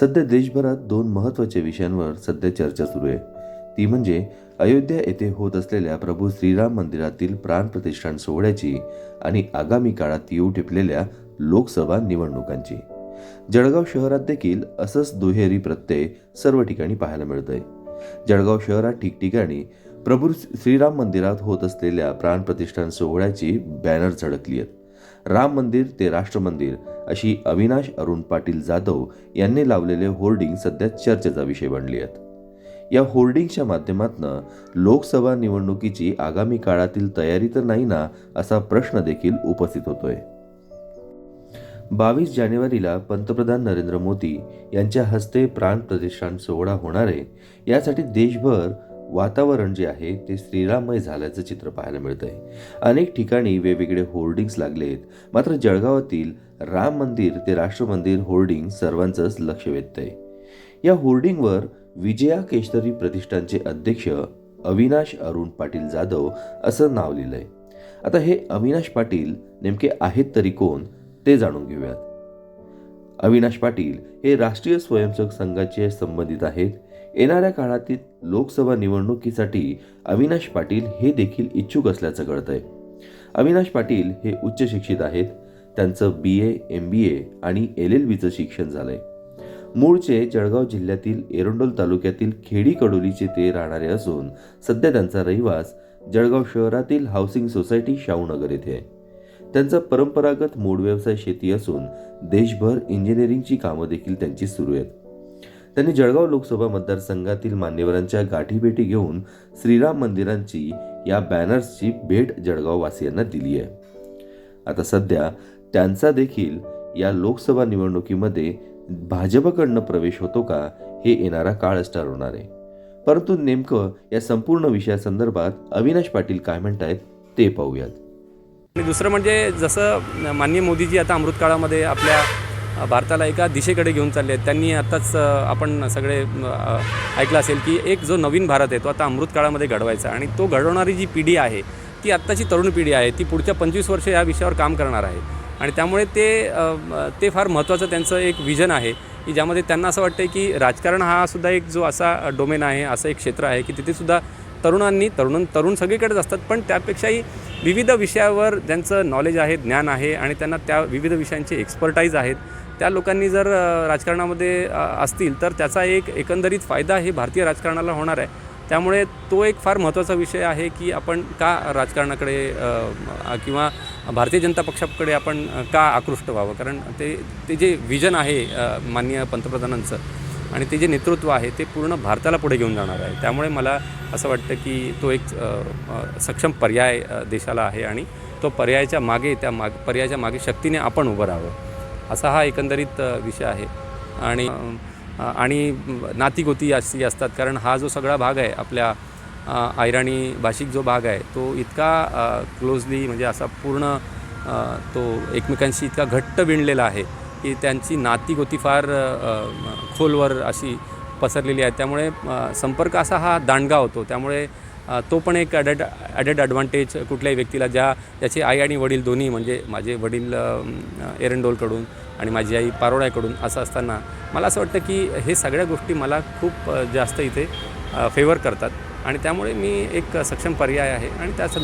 सध्या देशभरात दोन महत्त्वाच्या विषयांवर सध्या चर्चा सुरू आहे. ती म्हणजे अयोध्या येथे होत असलेल्या प्रभू श्रीराम मंदिरातील प्राणप्रतिष्ठान सोहळ्याची आणि आगामी काळात येऊ टिपलेल्या लोकसभा निवडणुकांची. जळगाव शहरात देखील असंच दुहेरी प्रत्यय सर्व ठिकाणी पाहायला मिळतंय. जळगाव शहरात ठिकठिकाणी प्रभू श्रीराम मंदिरात होत असलेल्या प्राण प्रतिष्ठान सोहळ्याची बॅनर झडकली आहेत. राम मंदिर ते राष्ट्र मंदिर अशी अविनाश अरुण पाटील जाधव यांनी लावलेले होर्डिंग सध्या चर्चेचा विषय बनली आहेत. या होर्डिंगच्या माध्यमातून लोकसभा निवडणुकीची आगामी काळातील तयारी तर नाही ना असा प्रश्न देखील उपस्थित होतोय. बावीस जानेवारीला पंतप्रधान नरेंद्र मोदी यांच्या हस्ते प्राण प्रतिष्ठान सोहळा होणार आहे. यासाठी देशभर वातावरण जे आहे ते श्रीराममय झाल्याचं चित्र पाहायला मिळतंय. अनेक ठिकाणी वेगवेगळे होर्डिंग्स लागले आहेत मात्र जळगावातील राम मंदिर ते राष्ट्र मंदिर होर्डिंग सर्वांचंच लक्ष वेधतंय. या होर्डिंगवर विजया केशरी प्रतिष्ठानचे अध्यक्ष अविनाश अरुण पाटील जाधव असं नाव लिहिलं आहे आता हे अविनाश पाटील नेमके आहेत तरी कोण ते जाणून घेऊयात. अविनाश पाटील हे राष्ट्रीय स्वयंसेवक संघाचे संबंधित आहेत. येणाऱ्या काळातील लोकसभा निवडणुकीसाठी अविनाश पाटील हे देखील इच्छुक असल्याचं कळतंय. अविनाश पाटील हे उच्च शिक्षित आहेत. त्यांचं बी ए एम बी ए आणि एल एल बीचं शिक्षण झालंय. मूळचे जळगाव जिल्ह्यातील एरंडोल तालुक्यातील खेडी कडोलीचे ते राहणारे असून सध्या त्यांचा रहिवास जळगाव शहरातील हाऊसिंग सोसायटी शाहूनगर येथे आहे. त्यांचा परंपरागत मूळ व्यवसाय शेती असून देशभर इंजिनिअरिंगची कामं देखील त्यांची सुरू आहेत. त्यांनी जळगाव लोकसभा मतदारसंघातील मान्यवरांच्या गाठीभेटी घेऊन श्रीराम मंदिरांची या बॅनर्सची भेट जळगाव वासियांना दिली आहे. आता सध्या त्यांचा देखील या लोकसभा निवडणुकीमध्ये भाजपकडनं प्रवेश होतो का हे येणारा काळच ठरवणार आहे. परंतु नेमकं या संपूर्ण विषयासंदर्भात अविनाश पाटील काय म्हणतायत ते पाहूयात. आणि दुसरं म्हणजे जसं माननीय मोदीजी आता अमृतकाळामध्ये आपल्या भारताला एका दिशेकडे घेऊन चालले आहेत. त्यांनी आत्ताच आपण सगळे ऐकलं असेल की एक जो नवीन भारत आहे तो आता अमृतकाळामध्ये घडवायचा आणि तो घडवणारी जी पिढी आहे ती आत्ताची तरुण पिढी आहे ती पुढच्या पंचवीस वर्ष या विषयावर काम करणार आहे. आणि त्यामुळे ते ते फार महत्त्वाचं त्यांचं एक विजन आहे की ज्यामध्ये त्यांना असं वाटतं की राजकारण हा सुद्धा एक जो असा डोमेन आहे असं एक क्षेत्र आहे की तिथेसुद्धा तरुणांनी तरुण तरुण सगळीकडेच असतात. पण त्यापेक्षाही विविध विषयावर ज्यांचं नॉलेज आहे ज्ञान आहे आणि त्यांना त्या विविध विषयांचे एक्सपर्टाईज आहेत त्या लोकांनी जर राजकारणामध्ये असतील तर त्याचा एक एकंदरीत फायदा हे भारतीय राजकारणाला होणार आहे. त्यामुळे तो एक फार महत्त्वाचा विषय आहे की आपण का राजकारणाकडे किंवा भारतीय जनता पक्षाकडे आपण का आकृष्ट व्हावं? कारण ते ते जे विजन आहे माननीय पंतप्रधानांचं आणि ते जे नेतृत्व आहे ते पूर्ण भारताला पुढे घेऊन जाणार आहे. त्यामुळे मला असं वाटतं की तो एक सक्षम पर्याय देशाला आहे आणि तो पर्यायाच्या मागे त्या माग पर्यायाच्या मागे शक्तीने आपण उभं राहावं. असा हा एकंदरीत विषय आहे. आणि आणि नातीगोती अशी असतात कारण हा जो सगळा भाग आहे आपल्या आयराणी भाषिक जो भाग आहे तो इतका क्लोजली म्हणजे असा पूर्ण तो एकमेकांशी इतका घट्ट विणलेला आहे की त्यांची नातीगोती फार खोलवर अशी पसरलेली आहे. त्यामुळे संपर्क असा हा दांडगा होतो. त्यामुळे तो पण एक ॲडेड ॲडेड ॲडव्हान्टेज कुठल्याही व्यक्तीला ज्या ज्याचे आई आणि वडील दोन्ही म्हणजे माझे वडील एरंडोलकडून आणि माझी आई पारोळ्याकडून असं असताना मला असं वाटतं की हे सगळ्या गोष्टी मला खूप जास्त इथे फेवर करतात. आणि त्यामुळे मी एक सक्षम पर्याय आहे आणि त्या संद-